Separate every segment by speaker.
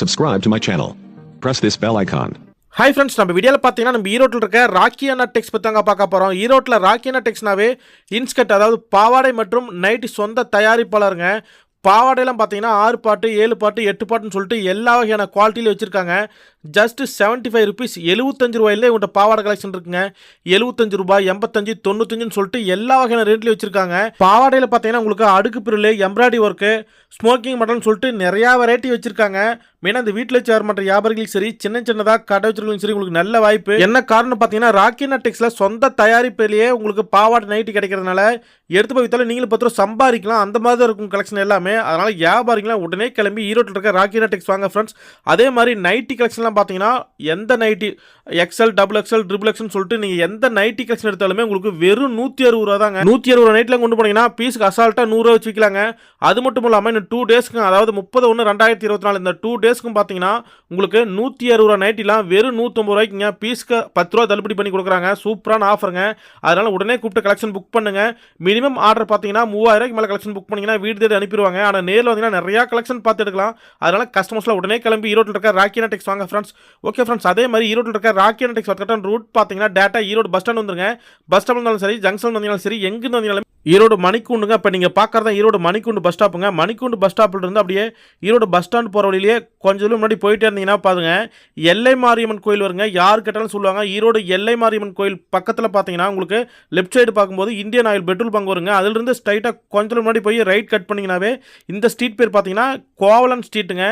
Speaker 1: Subscribe to my channel. Press this bell icon.
Speaker 2: Hi friends நம்ம வீடியோவில் பார்த்தீங்கன்னா நம்ம ஈரோட்டில் இருக்க ராக்கி அண்ணா டெக்ஸ் பற்றி தாங்க பார்க்க போகிறோம் ஈரோட்டில் ராக்கி அண்ணா டெக்ஸ்னாவே இன்ஸ்கர்ட் அதாவது பாவாடை மற்றும் நைட்டி சொந்த தயாரிப்பாளருங்க பாவாடையெல்லாம் பார்த்தீங்கன்னா ஆறு பாட்டு ஏழு பாட்டு எட்டு பாட்டுன்னு சொல்லிட்டு எல்லா வகையான குவாலிட்டியில வச்சுருக்காங்க ஜஸ்ட் செவன்ட்டி ஃபைவ் ருபீஸ் எழுபத்தஞ்சு ரூபாயிலே உங்கள்கிட்ட பாவாடை கலெக்ஷன் இருக்குங்க. எழுபத்தஞ்சு ரூபாய் எண்பத்தஞ்சு தொண்ணூத்தஞ்சுன்னு சொல்லிட்டு எல்லா வகையான ரேட்லேயும் வச்சுருக்காங்க. பாவாடையில் பார்த்தீங்கன்னா உங்களுக்கு அடுக்கு பிரில் எம்ப்ராய்டரி ஒர்க்கு ஸ்மோக்கிங் மட்டல்னு சொல்லிட்டு நிறையா வெரைட்டி வச்சுருக்காங்க. மெயினாக இந்த வீட்டில் சேர் மற்ற வியாபாரிகளும் சரி சின்ன சின்னதாக கடை வச்சிருக்கலும் சரி உங்களுக்கு நல்ல வாய்ப்பு. என்ன காரணம் பார்த்தீங்கன்னா ராக்கினா டெக்ஸில் சொந்த தயாரிப்பிலேயே உங்களுக்கு பாவாடை நைட்டி கிடைக்கிறதுனால எடுத்து போய் வித்தாலும் நீங்களும் பத்து ரூபா சம்பாதிக்கலாம். அந்த மாதிரி தான் இருக்கும் கலெக்ஷன் எல்லாமே. அதனால் வியாபாரிகளாம் உடனே கிளம்பி ஈரோட்டில் இருக்க ராக்கினா டெக்ஸ் வாங்க ஃப்ரெண்ட்ஸ் அதே மாதிரி நைட்டி கலெக்ஷன்லாம் பார்த்தீங்கன்னா எந்த nightie XL double XL triple எக்ஸ்னு சொல்லிட்டு நீங்கள் எந்த நைட்டி கலெக்ஷன் எடுத்தாலுமே உங்களுக்கு வெறும் நூற்றி அறுபது ரூபா தாங்க. நூற்றி அறுபது நைட்டில் கொண்டு போனீங்கன்னா பீஸுக்கு அசால்ட்டாக நூறுரூவா வச்சு விற்கலாங்க அது மட்டும் இல்லாமல் இன்னும் டூ டேஸ்க்கு அதாவது முப்பது ஒன்று ரெண்டாயிரத்தி இருபத்தி நாலு இந்த டூ டேஸ்க்கும் பார்த்தீங்கன்னா உங்களுக்கு நூற்றி அறுபது ரூபா நைட்டிலாம் வெறும் நூற்றம்பது ரூபாய்க்குங்க. பீஸ்க்கு பத்து ரூபா தள்ளுபடி பண்ணி கொடுக்குறாங்க. சூப்பரான ஆஃபருங்க அதனால் உடனே கூப்பிட்டு கலெக்ஷன் புக் பண்ணுங்க. மினிமம் ஆர்டர் பார்த்தீங்கன்னா மூவாயிரம் மேலே கலெக்ஷன் புக் பண்ணிங்கன்னா வீடு தேடி அனுப்பிடுவாங்க. ஆனால் நேரில் வந்தீங்கன்னா நிறையா கலெக்ஷன் பார்த்து எடுக்கலாம். அதனால் கஸ்டமர்ஸ்லாம் உடனே கிளம்பி ஈரோட்டில் இருக்க ராக்கினா டெக்ஸ் வாங்க ஃப்ரெண்ட்ஸ் ஓகே ஃப்ரெண்ட்ஸ் அதே மாதிரி ஈரோட்டில் இருக்க ராக்கினா டெக்ஸ் கரெக்டான ரூட் பார்த்தீங்கன்னா டேட்டா ஈரோடு பஸ் ஸ்டாண்ட் வந்துருங்க. பஸ் ஸ்டாண்ட் வந்தாலும் சரி ஜங்ஷன் வந்தாலும் சரி எங்கிருந்து வந்தாலும் ஈரோடு மணிக்கூண்டுங்க. இப்போ நீங்கள் பார்க்குறதா ஈரோடு மணிக்கூண்டு பஸ் ஸ்டாப்புங்க மணிக்கூண்டு பஸ் ஸ்டாப்பில் இருந்து அப்படியே ஈரோடு பஸ் ஸ்டாண்ட் போகிற வழியிலே கொஞ்சம் தூரம் முன்னாடி போயிட்டே இருந்தீங்கன்னா பாருங்க. எல்லை மாரியம்மன் கோயில் வருங்க. யார் கேட்டாலும் சொல்லுவாங்க. ஈரோடு எல்லை மாரியம்மன் கோயில் பக்கத்தில் பார்த்தீங்கன்னா உங்களுக்கு லெஃப்ட் சைடு பார்க்கும்போது இந்தியன் ஆயில் பெட்ரோல் பங்க் வருங்க. அதிலிருந்து ஸ்ட்ரைட்டாக கொஞ்சம் முன்னாடி போய் ரைட் கட் பண்ணிங்கனாவே இந்த ஸ்ட்ரீட் பேர் பார்த்தீங்கன்னா கோவலன் ஸ்ட்ரீட்டுங்க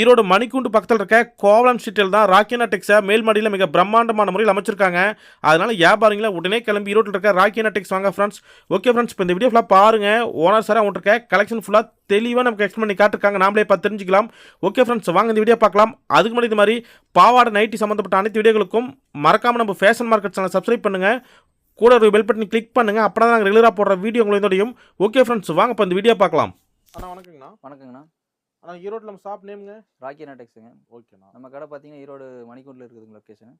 Speaker 2: ஈரோடு மணிக்கூண்டு பக்கத்தில் இருக்க கோவலன் ஸ்ட்ரீட் ஸ்ட்ரீட்டில் தான் ராக்கினா டெக்ஸை மேல்மாடியில் மிக பிரம்மாண்டமான முறையில் அமைச்சிருக்காங்க. அதனால வியாபாரிகளை உடனே கிளம்பி ஈரோட்டில் இருக்க ராக்கினா டெக்ஸ் வாங்க ஃப்ரெண்ட்ஸ் ஓகே ஃப்ரெண்ட்ஸ் இப்போ இந்த வீடியோ ஃபுல்லாக பாருங்க. ஓனர் சார் அவங்க இருக்க கலெக்ஷன் ஃபுல்லாக தெளிவாக நமக்கு எக்ஸ்பிளைன் பண்ணி காட்டிருக்காங்க. நாமளே பார்த்து தெரிஞ்சுக்கலாம். ஓகே ஃப்ரெண்ட்ஸ் வாங்க இந்த வீடியோ பார்க்கலாம். அதுக்கு முன்னாடி இது மாதிரி பாவாடை நைட்டி சம்மந்தப்பட்ட அனைத்து வீடியோகளுக்கும் மறக்காம நம்ம ஃபேஷன் மார்க்கெட் சேனல் சப்ஸ்கிரைப் பண்ணுங்க. கூட ஒரு பெல் பட்டன் கிளிக் பண்ணுங்க. அப்போ தான் ரெகுலராக போடுற வீடியோ உங்களுக்கு தெரியும் ஓகே ஃப்ரெண்ட்ஸ் வாங்க இப்போ இந்த வீடியோ பார்க்கலாம். அண்ணா வணக்கங்கண்ணா.
Speaker 3: வணக்கங்கண்ணா.
Speaker 2: அண்ணா ஈரோட்டில் நம்ம ஷாப் நேமுங்க?
Speaker 3: ராக்கி நட்டெக்ஸுங்க
Speaker 2: ஓகேண்ணா.
Speaker 3: நம்ம கடை பார்த்தீங்கன்னா ஈரோடு மணிக்கூண்டில் இருக்குதுங்க லொக்கேஷன்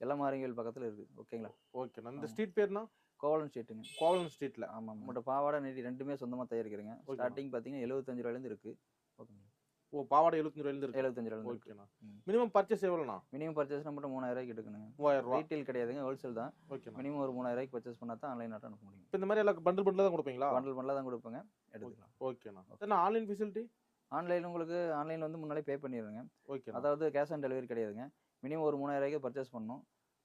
Speaker 3: எல்லா மாரியங்கள் பக்கத்தில் இருக்குது. ஓகேங்களா?
Speaker 2: ஓகேண்ணா இந்த ஸ்ட்ரீட் பேர்னா?
Speaker 3: கோவலன் ஸ்ட்ரீட்டுங்க.
Speaker 2: கோவலன் ஸ்ட்ரீட்டில்
Speaker 3: ஆமாம் நம்மகிட்ட பாவாடை நெடி ரெண்டுமே சொந்தமாக தயாரிக்கிறேங்க. ஸ்டார்டிங் பார்த்தீங்கன்னா எழுபத்தஞ்சு ரூபாயிலேருந்து இருக்குது ஓகேங்களா?
Speaker 2: ஓ பாவாடை எழுபத்தஞ்சு இருக்கு.
Speaker 3: எழுபத்தஞ்சு இருக்குது
Speaker 2: ஓகேண்ணா. மினிமம் பர்ச்சேஸ் எவ்வளோண்ணா?
Speaker 3: மினிமம் பர்ச்சேஸ் நம்மகிட்ட மூணாயிரம் ரூபாய்க்கு எடுக்கணுங்க.
Speaker 2: மூவாயிரம் ரூபா?
Speaker 3: ரீட்டெயில் கிடையாதுங்க ஹோல்சேல் தான்.
Speaker 2: ஓகேண்ணா.
Speaker 3: மினிமம் ஒரு மூணாயிரம் ரூபாய்க்கு பர்ச்சேஸ் பண்ணால் தான் ஆன்லைன் அனுப்ப முடியும்.
Speaker 2: இப்போ இந்த மாதிரி எல்லாம் பண்டில் பண்டில் தான் கொடுப்பீங்களா?
Speaker 3: பண்டல் பண்ணலாம் தான் கொடுப்பேங்க. எடுத்துக்கலாம்.
Speaker 2: ஓகேண்ணா. ஆன்லைன் ஃபெசிலிட்டி
Speaker 3: ஆன்லைன் உங்களுக்கு ஆன்லைன் வந்து முன்னாலே பே பண்ணிடுங்க
Speaker 2: ஓகேண்ணா
Speaker 3: அதாவது கேஷ் ஆன் டெலிவரி கிடையாதுங்க. மினிமம் ஒரு மூணாயிரம் ரூபாய்க்கு பர்ச்சேஸ் பண்ணணும்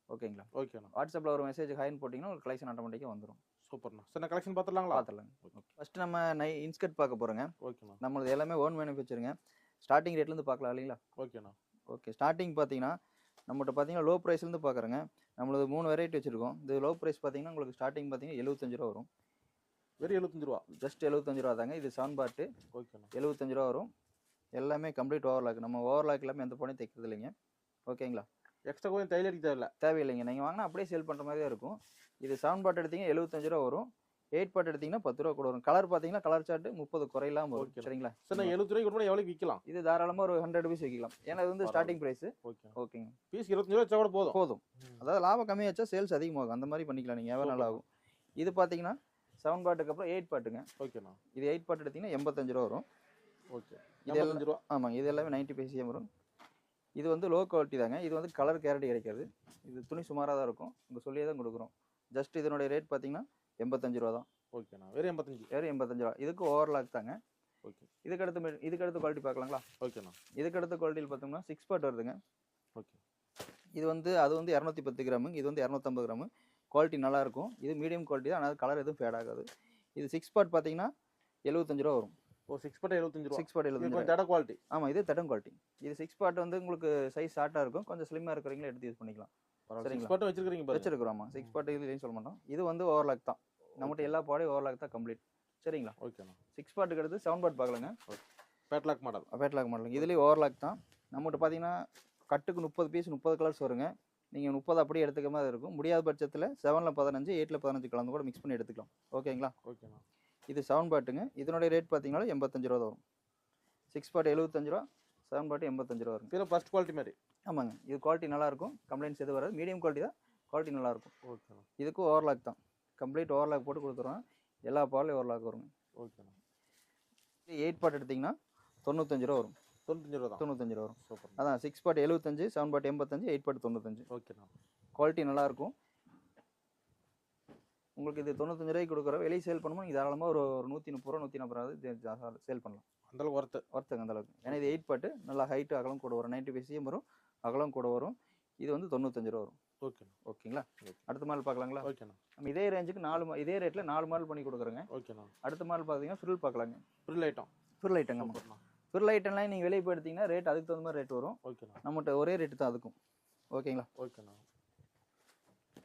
Speaker 3: ஓகேங்களா
Speaker 2: ஓகேண்ணா
Speaker 3: வாட்ஸ்அப்பில் ஒரு மெசேஜ் ஹைன்னு போட்டிங்கன்னா ஒரு கலெக்ஷன் ஆட்டோமேட்டிக்காக வந்துடும்
Speaker 2: சூப்பர்ண்ணா சரி நான் கலெக்ஷன் பார்த்துடலாங்களா?
Speaker 3: பார்த்துலாங்க ஃபர்ஸ்ட் நம்ம நை இன்ஸ்கர்ட் பார்க்க போகிறோங்க
Speaker 2: ஓகேண்ணா
Speaker 3: நம்மளது எல்லாமே ஓன் மேனுஃபேக்சருங்க ஸ்டார்டிங் ரேட்லேருந்து பார்க்கலாம் இல்லைங்களா?
Speaker 2: ஓகேண்ணா
Speaker 3: ஓகே ஸ்டார்டிங் பார்த்தீங்கன்னா நம்மகிட்ட பார்த்தீங்கன்னா லோ ப்ரைஸ்லேருந்து பார்க்குறேங்க. நம்மளது மூணு வெரைட்டி வச்சுருக்கோம். இது லோ ப்ரைஸ் பார்த்தீங்கன்னா உங்களுக்கு ஸ்டார்டிங் பார்த்தீங்கன்னா எழுபத்தஞ்சு ரூபா வரும்.
Speaker 2: வெறும் எழுபத்தஞ்சு ரூபா.
Speaker 3: ஜஸ்ட் எழுபத்தஞ்சு ரூபா தாங்க. இது செவன் பாட்டு.
Speaker 2: ஓகேண்ணா
Speaker 3: எழுபத்தஞ்சு ரூபா வரும். எல்லாமே கம்ப்ளீட் ஓவர்லாக் நம்ம ஓவர்லாக் எல்லாமே எந்த போனையும் தைக்கிறது இல்லைங்க. ஓகேங்களா
Speaker 2: எக்ஸ்ட்ரா கொஞ்சம் தையல் அடிக்க தேவையில்ல.
Speaker 3: தேவையில்லைங்க. நீங்கள் வாங்கினா அப்படியே சேல் பண்ணுற மாதிரி தான் இருக்கும். இது செவன் பாட் எடுத்தீங்க எழுபத்தஞ்சு ரூபா வரும். எயிட் பாட் எடுத்தீங்கன்னா பத்து ரூபா கூட வரும். கலர் பார்த்தீங்கன்னா கலர் சார்ட்டு முப்பது குறையிலாம் வரும். சரிங்களா?
Speaker 2: சரி நான் எழுபது ரூபாய்க்கு கூட எவ்வளோக்கு விற்கலாம்
Speaker 3: இது தாராளமாக ஒரு ஹண்ட்ரட் ருபீஸ் வைக்கலாம். ஏன்னா இது வந்து. ஸ்டார்டிங் ப்ரைஸ்
Speaker 2: ஓகே
Speaker 3: ஓகேங்க
Speaker 2: பீஸ் இருபத்தஞ்சு ரூபா வச்சா கூட போதும்.
Speaker 3: போதும். அதாவது லாபம் கம்மியாச்சா சேல்ஸ் அதிகமாகும். அந்த மாதிரி பண்ணிக்கலாம் நீங்கள் எவ்வளோ நல்லா ஆகும்? இது பார்த்தீங்கன்னா செவன் பாட்டுக்கு அப்புறம் எயிட் பாட்டுங்க.
Speaker 2: ஓகேண்ணா.
Speaker 3: இது எயிட் பாட்டு எடுத்தீங்கன்னா எண்பத்தஞ்சு ரூபா வரும்.
Speaker 2: ஓகே.
Speaker 3: இது எல்லாம்
Speaker 2: ரூபா?
Speaker 3: ஆமாங்க. இது எல்லாமே நைன்ட்டி பைசியம் வரும். இது வந்து லோ குவாலிட்டி தாங்க. இது வந்து கலர் கேரட்டி கிடைக்காது. இது துணி சுமாராக தான் இருக்கும். உங்கள் சொல்லியே தான் கொடுக்குறோம். ஜஸ்ட் இதனுடைய ரேட் பார்த்தீங்கன்னா எண்பத்தஞ்சு ரூபா தான்.
Speaker 2: ஓகேண்ணா. வெறும் எண்பத்தஞ்சு?
Speaker 3: வெறும் எண்பத்தஞ்சு ரூபா. இதுக்கு ஓவர்லாக் தாங்க.
Speaker 2: ஓகே.
Speaker 3: இதுக்கு அடுத்து இதுக்கு அடுத்த குவாலிட்டி பார்க்கலாங்களா?
Speaker 2: ஓகேண்ணா.
Speaker 3: இதுக்கு அடுத்த குவாலிட்டியில் பார்த்தோம்னா சிக்ஸ் பாட் வருதுங்க.
Speaker 2: ஓகே.
Speaker 3: இது வந்து அது வந்து இரநூத்தி பத்து கிராமு இது வந்து இரநூத்தம்பது கிராமு. குவாலிட்டி நல்லா இருக்கும் இது மீடியம் குவாலிட்டி தான். ஆனால் கலர் எதுவும் ஃபேட் ஆகாது. இது சிக்ஸ் பாட் பார்த்தீங்கன்னா எழுபத்தஞ்சு ரூபா வரும்.
Speaker 2: ஓ சிக்ஸ் பட்டா எழுபத்தஞ்சு ரூபா.
Speaker 3: சிக்ஸ் பாட்
Speaker 2: இது
Speaker 3: எழுபத்தஞ்சு
Speaker 2: தட குவாலிட்டி
Speaker 3: ஆமாம் இது தட்டம் குவாலிட்டி இது சிக்ஸ் பாட் வந்து உங்களுக்கு சைஸ் ஷார்ட்டாக இருக்கும். கொஞ்சம் ஸ்லிம்மாக இருக்கிறவங்களே எடுத்து யூஸ் பண்ணிக்கலாம்.
Speaker 2: சிக்ஸ். பட்டும் வச்சிருக்கீங்க
Speaker 3: வச்சிருக்கிறோம் சிக்ஸ் பாட் இதுலேயும் சொல்ல மாட்டோம். இது வந்து ஓவர்லாக் தான். நம்மகிட்ட எல்லா பாடையும் ஓவர்லாக் தான் கம்ப்ளீட் சரிங்களா?
Speaker 2: ஓகேண்ணா
Speaker 3: சிக்ஸ் பாட்டுக்கு அடுத்து செவன் பாட் பார்க்கலங்க.
Speaker 2: பேட்லாக் மாடல்
Speaker 3: பேட்லாக் மாடலுங்க இதுலேயும் ஓவர்லாக் தான். நம்மகிட்ட பார்த்தீங்கன்னா கட்டுக்கு முப்பது பீஸ் முப்பது கலர்ஸ் வருங்க. நீங்கள் முப்பது அப்படியே எடுத்துக்க மாதிரி இருக்கும். முடியாத பட்சத்தில் செவனில் பதினஞ்சு எயிட்டில் பதினஞ்சு கலந்து கூட மிக்ஸ் பண்ணி எடுத்துக்கலாம். ஓகேங்களா?
Speaker 2: ஓகேண்ணா
Speaker 3: இது செவன் பாட்டுங்க. இதனுடைய ரேட் பார்த்தீங்கன்னா எண்பத்தஞ்சு ரூபா வரும். சிக்ஸ் பாட்டு எழுபத்தஞ்சு ரூபா செவன் பாட்டு எண்பத்தஞ்சு ரூபா வருங்க
Speaker 2: இதில் ஃபர்ஸ்ட் குவாலிட்டி மாதிரி.
Speaker 3: ஆமாங்க. இது குவாலிட்டி நல்லாயிருக்கும் கம்ப்ளைண்ட்ஸ் எதுவும் வராது. மீடியம் குவாலிட்டி தான். குவாலிட்டி நல்லாயிருக்கும்
Speaker 2: ஓகேண்ணா
Speaker 3: இதுக்கும் ஓவர்லாக் தான். கம்ப்ளீட் ஓவர்லாக் போட்டு கொடுத்துருவோம் எல்லா பாலையும் ஓவர்லாக் வருங்க.
Speaker 2: ஓகேண்ணா
Speaker 3: எயிட் பாட் எடுத்திங்கன்னா தொண்ணூத்தஞ்சு ரூபா வரும்.
Speaker 2: தொண்ணூத்தஞ்சு ரூபா
Speaker 3: தொண்ணூத்தஞ்சு ரூபா வரும்.
Speaker 2: சூப்பர்.
Speaker 3: அதான் சிக்ஸ் பாட் எழுபத்தஞ்சு செவன் பாட் எண்பத்தஞ்சு எயிட் பாட் தொண்ணூத்தஞ்சு.
Speaker 2: ஓகேண்ணா
Speaker 3: குவாலிட்டி நல்லா இருக்கும் உங்களுக்கு இது தொண்ணூத்தஞ்சு ரூபாய்க்கு கொடுக்குறோம் வெளியே சேல் பண்ணும்போது நீங்கள் தாராளமாக ஒரு ஒரு நூற்றி முப்பது ரூபா நூற்றி நாற்பது ரூபா சேல் பண்ணலாம்.
Speaker 2: அந்த அளவுக்கு ஒர்த்து
Speaker 3: ஒர்த்துங்க அந்த அளவுக்கு ஏன்னா இது எயிட் பாட்டு நல்லா ஹைட்டு அகலம் கூட வரும். நைன்டி ஃபைவ் வரும். அகலம் கூட வரும். இது வந்து தொண்ணூத்தஞ்சு ரூபா வரும்.
Speaker 2: ஓகேண்ணா
Speaker 3: ஓகேங்களா. அடுத்த மாடல் பார்க்கலாங்களா?
Speaker 2: ஓகேண்ணா
Speaker 3: நம்ம இதே ரேஞ்சுக்கு நாலு இதே ரேட்டில் நாலு மாடல் பண்ணி கொடுக்குறோங்க.
Speaker 2: ஓகேண்ணா
Speaker 3: அடுத்த மாடல் பார்த்தீங்கன்னா ஃபில் பார்க்கலாங்க.
Speaker 2: ஃப்ரில் ஐட்டம்
Speaker 3: ஃபில் ஐட்டங்க ஃபில் ஐட்டம்லாம் நீங்கள் வெளியே போய் ரேட் அதுக்கு தகுந்த மாதிரி ரேட் வரும்.
Speaker 2: ஓகேண்ணா
Speaker 3: நம்மகிட்ட ஒரே ரேட்டு தான் அதுக்கும். ஓகேங்களா
Speaker 2: ஓகேண்ணா